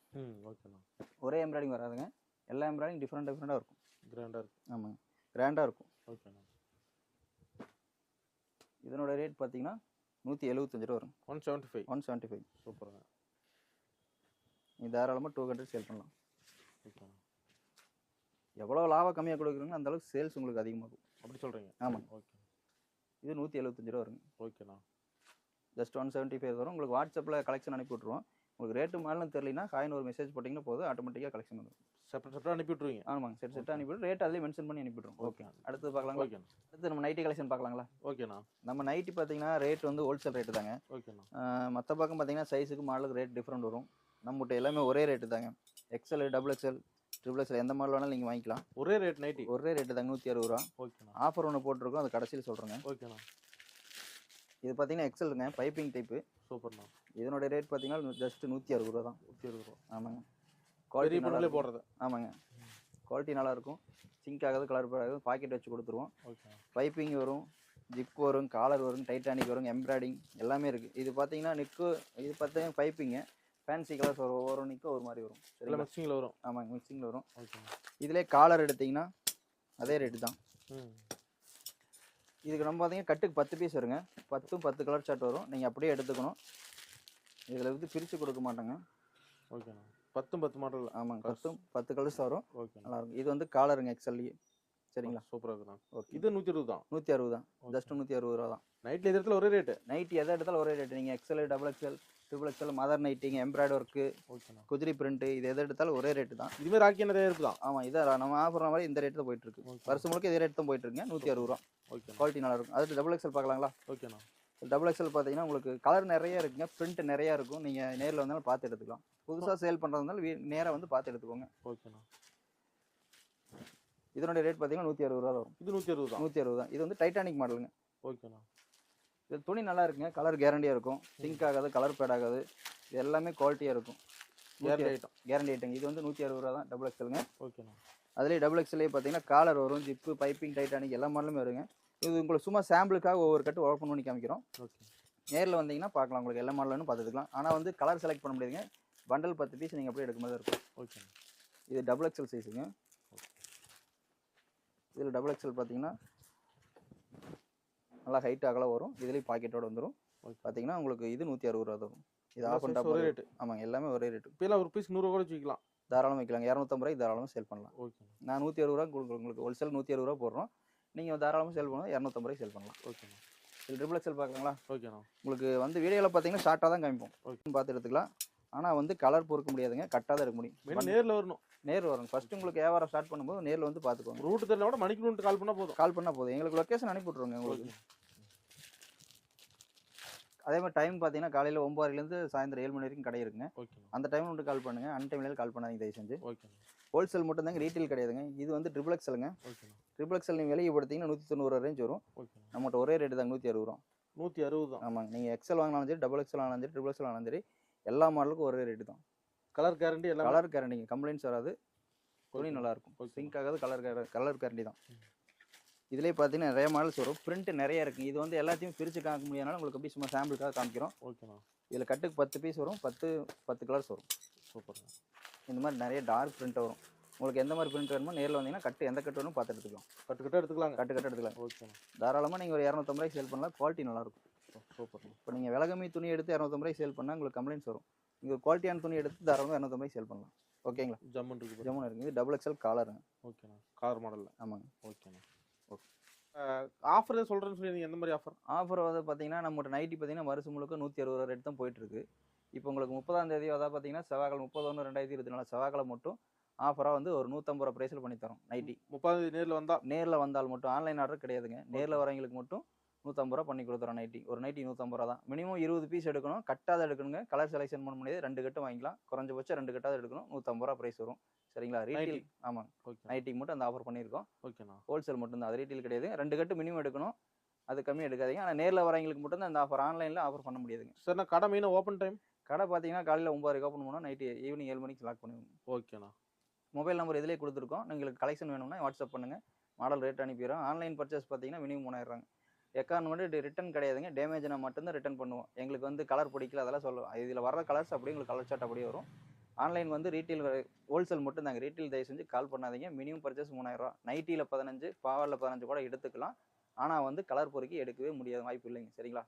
Speaker 3: ஒரே எம்ப்ராய்டிங் வராதுங்க. எல்லா எம்ப்ராய்டிங் டிஃப்ரெண்ட் டிஃப்ரெண்ட்டாக இருக்கும்.
Speaker 2: கிராண்டாக இருக்கு
Speaker 3: ஆமாங்க. கிராண்டாக இருக்கும்.
Speaker 2: ஓகேண்ணா
Speaker 3: இதனோட ரேட் பார்த்தீங்கன்னா நூற்றி எழுபத்தஞ்சு ரூபா வரும்
Speaker 2: one seventy five
Speaker 3: one seventy five
Speaker 2: சூப்பருங்க
Speaker 3: நீங்கள் தாராளமாக டூ ஹண்ட்ரட் சேல் பண்ணலாம் எவ்வளோ லாபம் கம்மியாக கொடுக்குறீங்களோ அந்த அளவுக்கு சேல்ஸ் உங்களுக்கு அதிகமாகும்.
Speaker 2: அப்படி சொல்கிறீங்க
Speaker 3: ஆமாங்க
Speaker 2: ஓகே
Speaker 3: இது நூற்றி எழுபத்தஞ்சு ரூபா வருங்க.
Speaker 2: ஓகேண்ணா
Speaker 3: ஜஸ்ட் ஒன் செவன்ட்டி ஃபைவ் வரும் உங்களுக்கு வாட்ஸ்அப்பில் கலெக்ஷன் அனுப்பி விட்ருவோம் உங்களுக்கு ரேட்டு மாடலும் தெரியலனா காயின் ஒரு மெசேஜ் போட்டிங்கன்னா போதும். ஆட்டோமேட்டிக்காக கலெக்ஷன் வந்துடும்
Speaker 2: செப்பரேட் செப்பரேட் அனுப்பி விட்ருவீங்க
Speaker 3: ஆமாங்க. செட் செட்டாக அனுப்பிவிட்டு ரேட் அதிலே மென்ஷன் பண்ணி அனுப்பிவிட்ருவோம் ஓகே
Speaker 2: ஓகே
Speaker 3: அடுத்து பார்க்கலாங்களா?
Speaker 2: ஓகேண்ணா
Speaker 3: அடுத்து நம்ம நைட்டி கலெக்ஷன் பார்க்கலாங்களா?
Speaker 2: ஓகேண்ணா
Speaker 3: நம்ம நைட்டி பார்த்தீங்கன்னா ரேட் வந்து ஹோல்சேல் ரேட்டு தாங்க.
Speaker 2: ஓகேண்ணா
Speaker 3: மற்ற பக்கம் பார்த்தீங்கன்னா சைஸுக்கு மாடலுக்கு ரேட் டிஃப்ரெண்ட் வரும். நம்மகிட்ட எல்லாமே ஒரே ரேட்டு தாங்க. XL double XL triple XL எந்த மாடல் வேணாலும் நீங்கள் வாங்கிக்கலாம்.
Speaker 2: ஒரே ரேட் நைட்டி
Speaker 3: ஒரே ரேட்டு தாங்க நூற்றி அறுபது ரூபா.
Speaker 2: ஓகேண்ணா
Speaker 3: ஆஃபர் ஒன்று போட்டிருக்கோம் அது கடைசியில் சொல்கிறேங்க
Speaker 2: ஓகேண்ணா
Speaker 3: இது பார்த்தீங்கன்னா எக்ஸலுங்க பைப்பிங் டைப்பு
Speaker 2: சூப்பர்ண்ணா
Speaker 3: இதனோட ரேட் பார்த்தீங்கன்னா ஜஸ்ட் நூற்றி அறுபது ரூபா தான்.
Speaker 2: நூற்றி இருபது ரூபா.
Speaker 3: ஆமாங்க. குவாலிட்டி நல்லா.
Speaker 2: போடுறது.
Speaker 3: ஆமாங்க. குவாலிட்டி நல்லா இருக்கும். சிங்க் ஆகாது கலர் ஆகாது பாக்கெட் வச்சு கொடுத்துருவோம். பைப்பிங் வரும் ஜிப் வரும் காலர் வரும் டைட்டானிக் வரும் எம்ப்ராய்டிங் எல்லாமே இருக்குது இது பார்த்தீங்கன்னா நிக்கு இது பார்த்தீங்கன்னா பைப்பிங்க ஃபேன்சி கலர்ஸ் வரும் ஒவ்வொரு நிக்கும் ஒரு மாதிரி வரும். சரிங்களா?
Speaker 2: மிக்சிங்கில் வரும்.
Speaker 3: ஆமாங்க மிக்சிங்கில் வரும்.
Speaker 2: ஓகேண்ணா
Speaker 3: இதிலே காலர் எடுத்தீங்கன்னா அதே ரேட்டு தான். இதுக்கு நம்ம பார்த்தீங்கன்னா கட்டுக்கு பத்து பீஸ் வருங்க. பத்தும் பத்து கலர் ஷர்ட் வரும். நீங்கள் அப்படியே எடுத்துக்கணும். இதில் வந்து பிரித்து கொடுக்க மாட்டோங்க.
Speaker 2: ஓகேண்ணா பத்தும் பத்து மாடல்
Speaker 3: ஆமாங்க. பத்தும் பத்து கலர்ஸ் வரும்.
Speaker 2: ஓகேண்ணா
Speaker 3: நல்லா இருக்கும் இது வந்து காலருங்க எக்ஸல்லையே சரிங்களா?
Speaker 2: சூப்பராக இருக்குண்ணா.
Speaker 3: ஓகே
Speaker 2: இது நூற்றி இருபது தான்.
Speaker 3: நூற்றி அறுபது தான். ஜஸ்ட் நூற்றி அறுபது ரூபா தான்.
Speaker 2: நைட்ல எது இடத்துல ஒரே ரேட்டு
Speaker 3: நைட்டி எதை எடுத்தாலும் ஒரே ரேட்டு நீங்கள் XL double XL triple XL maternity embroidery work Khudri print இது எதை எடுத்தாலும் ஒரே ரேட்டு தான்.
Speaker 2: இதுமே ராக்கி என்ன தயாரிப்பு தான்?
Speaker 3: ஆமாம் இதான் நம்ம ஆஃபர் மாதிரி இந்த ரேட்டு தான் போயிட்டு இருக்கு. வருஷம் முழுக்க இதே ரேட் தான் போயிட்டு இருக்குங்க நூற்றி அறுபது ரூபா.
Speaker 2: ஓகேண்ணா
Speaker 3: குவாலிட்டி நல்லா இருக்கும் அது டபுள் எக்ஸல் பார்க்கலாங்களா?
Speaker 2: ஓகேண்ணா
Speaker 3: டபுள் எக்ஸல் பார்த்தீங்கன்னா உங்களுக்கு கலர் நிறைய இருக்குங்க பிரிண்ட் நிறைய இருக்கும். நீங்கள் நேரில் வந்தாலும் பார்த்து எடுத்துக்கலாம். புதுசாக சேல் பண்ணுறதுனால நேராக வந்து பார்த்து எடுத்துக்கோங்க.
Speaker 2: ஓகேண்ணா
Speaker 3: இதனுடைய ரேட் பார்த்தீங்கன்னா நூற்றி அறுபது ரூபா வரும்.
Speaker 2: இது நூற்றி அறுபது தான்.
Speaker 3: நூற்றி அறுபது தான். இது வந்து டைட்டானிக் மாடலுங்க
Speaker 2: ஓகேண்ணா
Speaker 3: இது துணி நல்லா இருக்குங்க கலர் கேரண்டியாக இருக்கும். சிங்க் ஆகாது கலர் பேட் ஆகாது. இது எல்லாமே குவாலிட்டியாக இருக்கும்.
Speaker 2: கேரண்டி ஐட்டம்
Speaker 3: கேரண்டி ஐட்டம் இது வந்து நூற்றி அறுபது ரூபா தான். டபுள் எக்ஸலுங்க
Speaker 2: ஓகேண்ணா
Speaker 3: அதுலேயே டபுள் எக்ஸ்எல்லே பார்த்தீங்கன்னா காலர் வரும் ஜிப்பு பைப்பிங் டைட்டானிக் எல்லா மாடலுமே வருங்க. இது உங்களுக்கு சும்மா சாம்பிளுக்காக ஒவ்வொரு கட்டு ஓப்பன் பண்ணி காமிக்கிறோம்
Speaker 2: ஓகே
Speaker 3: நேரில் வந்தீங்கன்னா பார்க்கலாம் உங்களுக்கு எல்லா மாடலும் பார்த்துக்கலாம் ஆனால் வந்து கலர் செலக்ட் பண்ண முடியாதுங்க. பண்டல் பத்து பீஸ் நீங்கள் அப்படியே எடுக்க மாதிரி இருக்கும்.
Speaker 2: ஓகேண்ணா
Speaker 3: இது டபுள் எக்ஸல் சைஸுங்க இதில் டபுள் எக்ஸல் பார்த்தீங்கன்னா நல்லா ஹைட் அகல வரும். இதுலேயும் பாக்கெட்டோட வந்துடும். பார்த்தீங்கன்னா உங்களுக்கு இது நூற்றி அறுபது ரூபா வரும் இது ஆஃப் அண்ட்
Speaker 2: ஒரே ரேட்டு
Speaker 3: ஆமாங்க எல்லாமே ஒரே ரேட்டு
Speaker 2: இப்போலாம் ஒரு பீஸ் நூறு கூட வச்சுக்கலாம்
Speaker 3: தாராளமாக வைக்கலாங்க இரநூத்தம்பது ரூபாய்க்கு தாராளமாக சேல் பண்ணலாம்.
Speaker 2: ஓகேண்ணா
Speaker 3: நான் நூற்றி அறுபது ரூபா உங்களுக்கு உங்களுக்கு ஹோல்சேல் நூற்றி அறுபது ரூபா போடுறோம். நீங்கள் தாராளமாக சேல் பண்ணலாம். இரநூத்தம்பது ரூபாய்க்கு சேல் பண்ணலாம்.
Speaker 2: ஓகேண்ணா
Speaker 3: இது ட்ரிபிள் எக்ஸல் பார்க்கலாங்களா?
Speaker 2: ஓகேண்ணா
Speaker 3: உங்களுக்கு வந்து வீடியோவில் பார்த்தீங்கன்னா ஷார்ட்டாக தான் காமிப்போம். பார்த்து எடுத்துக்கலாம். ஆனால் வந்து கலர் பொறுக்க முடியாதுங்க. கட்டாக தான் எடுக்க முடியும்.
Speaker 2: நேரில் வரணும்.
Speaker 3: நேர் வரும். ஃபர்ஸ்ட் உங்களுக்கு வியாபாரம் ஸ்டார்ட் பண்ணும்போது நேரில் வந்து பார்த்துக்கோங்க
Speaker 2: ரூட்டு தெரியல கூட மணிக்கு கால் பண்ணால் போதும்.
Speaker 3: கால் பண்ணால் போதும். எங்களுக்கு லொக்கேஷன் அனுப்பி விட்ருவோங்க உங்களுக்கு. அதே மாதிரி டைம் பார்த்தீங்கன்னா காலையில் ஒம்பதுலேருந்து சாயந்தரம் ஏழு மணி வரைக்கும் கடை இருக்குங்க. அந்த டைம் மட்டும் கால் பண்ணுங்க. அன் டைம்ல கால் பண்ணாதீங்க தயவு செஞ்சு ஹோல்சேல் மட்டும் தாங்க ரீட்டைல் கிடையாதுங்க. இது வந்து ட்ரிபிள் எக்ஸலுங்க ட்ரிபிள் எக்ஸல் நீங்கள் வெளியே படுத்தீங்கன்னா நூற்றி தொண்ணூறு ரேஞ்ச் வரும். நம்மகிட்ட ஒரே ரேட்டு தாங்க நூற்றி அறுபது ரூபா.
Speaker 2: நூற்றி அறுபது தான்.
Speaker 3: ஆமாங்க. நீங்கள் எக்ஸல் வாங்கினாலும் சரி டபுள் எக்ஸல் வாங்கினாலும் சரி ட்ரிபிள் எக்ஸல் வாங்கினாலும் சரி எல்லா மாடலுக்கும் ஒரே ரேட்டு தான்.
Speaker 2: கலர் கேரண்டி எல்லாம்
Speaker 3: கலர் கேரண்டிங்க கம்ப்ளைண்ட்ஸ் வராது. துணி நல்லா இருக்கும்
Speaker 2: Okay.
Speaker 3: சிங்க் ஆகாது கலர் கலர் கேரண்டி தான். இதுலேயே பார்த்தீங்கன்னா நிறைய மாடல்ஸ் வரும். பிரிண்ட் நிறைய இருக்குங்க இது வந்து எல்லாத்தையும் பிரித்து காமிக்க முடியாதனால உங்களுக்கு அப்படி சும்மா சாம்பிளுக்காக காமிக்கிறோம்.
Speaker 2: ஓகேண்ணா
Speaker 3: இதில் கட்டுக்கு பத்து பீஸ் வரும். பத்து பத்து கலர்ஸ் வரும்.
Speaker 2: சூப்பர்ண்ணா
Speaker 3: இந்த மாதிரி நிறைய டார்க் பிரிண்ட் வரும். உங்களுக்கு எந்த மாதிரி பிரிண்ட் வேணுமோ நேரில் வந்தீங்கன்னா கட்டு எந்த கட்டு வேணும் பார்த்து எடுத்துக்கலாம்.
Speaker 2: கட்டுக்கிட்ட எடுத்துக்கலாங்க.
Speaker 3: கட்டு கட்டு எடுத்துக்கலாம்.
Speaker 2: ஓகேண்ணா
Speaker 3: தாராளமாக நீங்கள் ஒரு இரநூத்தம்பது ரூபாய்க்கு சேல் பண்ணலாம். குவாலிட்டி நல்லாயிருக்கும்.
Speaker 2: சூப்பர்ண்ணா
Speaker 3: இப்போ நீங்கள் விலகமி துணி எடுத்து இரநூத்தம்பது ரூபாய்க்கு சேல் பண்ணால் உங்களுக்கு கம்ப்ளைண்ட்ஸ் வரும். நீங்கள் குவாலிட்டியான துணி எடுத்து தாராளமாக இரநூத்தம்பது சேல் பண்ணலாம். ஓகேங்களா?
Speaker 2: ஜம்முன் இருக்கு பாருங்க.
Speaker 3: ஜம்முன் இருக்குது இது டபுள் எக்ஸல் காலருங்க
Speaker 2: ஓகேண்ணா கலர் மாடலில்
Speaker 3: ஆமாங்க.
Speaker 2: ஓகேண்ணா ஓகே ஆஃபர் சொல்கிறேன்னு சொல்லி எந்த மாதிரி ஆஃபர்
Speaker 3: ஆஃபர் வந்து பார்த்தீங்கன்னா நம்மகிட்ட நைட்டி பார்த்தீங்கன்னா வருஷம் முழுக்க நூற்றி அறுபது ரூபா ரேட் தான் போயிட்டு இருக்கு இப்போ உங்களுக்கு முப்பதாம் தேதி அதாவது பார்த்தீங்கன்னா செவ்வாய்க்கிழமை முப்பது ஒன்று ரெண்டாயிரத்தி இருபத்தி நாலு செவ்வாய்க்கிழமை மட்டும் ஆஃபராக வந்து ஒரு நூற்றம்பது ரூபா ப்ரைஸில் பண்ணி தரோம் நைட்டி
Speaker 2: முப்பதாம் நேரில் வந்தால்
Speaker 3: நேரில் வந்தால் மட்டும் ஆன்லைன் ஆர்டர் கிடையாதுங்க. நேரில் வரவங்களுக்கு மட்டும் நூற்றம்பது ரூபா பண்ணி கொடுத்துறோம் நைட்டி. ஒரு நைட்டி நூற்றம்பது ரூபா தான். மினிமம் இருபது பீஸ் எடுக்கணும். கட்டாத எடுக்கணுங்க. கலர் செலெக்ஷன் பண்ண முடியாது. ரெண்டு கட்டு வாங்கிக்கலாம். குறைஞ்சபட்சம் ரெண்டு கட்டாவது எடுக்கணும். நூற்றம்பது ரூபா ப்ரைஸ் வரும். சரிங்களா? ரீட்டெயில். ஆமாங்க.
Speaker 2: ஓகே
Speaker 3: நைட்டிக்கு மட்டும் அந்த ஆஃபர் பண்ணியிருக்கோம்.
Speaker 2: ஓகேண்ணா
Speaker 3: ஹோல்சேல் மட்டும்தான். அது ரீட்டெயில் கிடையாது. ரெண்டு கட்டு மினிமம் எடுக்கணும். அது கம்மி எடுக்காதீங்க. ஆனால் நேரில் வரவங்களுக்கு மட்டும் தான் அந்த ஆஃபர் ஆன்லைனில் ஆஃபர் பண்ண முடியாதுங்க.
Speaker 2: சரிண்ணா கடை மெயினாக ஓப்பன் டைம்
Speaker 3: கடை பார்த்தீங்கன்னா காலையில் ஒம்பது ஓப்பன் பண்ணோம் நைட்டு ஈவினிங் ஏழு மணிக்கு லாக் பண்ணுவோம்
Speaker 2: ஓகேண்ணா
Speaker 3: மொபைல் நம்பர் இதிலே கொடுத்துருக்கோம். உங்களுக்கு கலெக்ஷன் வேணும்னா வாட்ஸ்அப் பண்ணுங்கள் மாடல் ரேட் அனுப்பிடுறோம். ஆன்லைன் பர்ச்சேஸ் பார்த்தீங்கன்னா மினிமம் மூணாயிரம் எக்கான் வந்து ரிட்டன் கிடையாதுங்க. டேமேஜ்னா மட்டும்தான் ரிட்டன் பண்ணுவோம். எங்களுக்கு வந்து கலர் பிடிக்கல அதெல்லாம் சொல்லுவோம். இதில் வர கலர்ஸ் அப்படி உங்களுக்கு கலர் சாட் அப்படியே வரும். ஆன்லைன் வந்து ரீட்டெயில் ஹோல்சேல் மட்டும் தாங்க ரீட்டெயில் தயவு செஞ்சு கால் பண்ணாதீங்க. மினிமம் பர்ச்சேஸ் மூணாயிரரூவா நைட்டியில் பதினஞ்சு பாவாலில் பதினஞ்சு கூட எடுத்துக்கலாம். ஆனால் வந்து கலர் பொறுக்கி எடுக்கவே முடியாத வாய்ப்பு இல்லைங்க. சரிங்களா?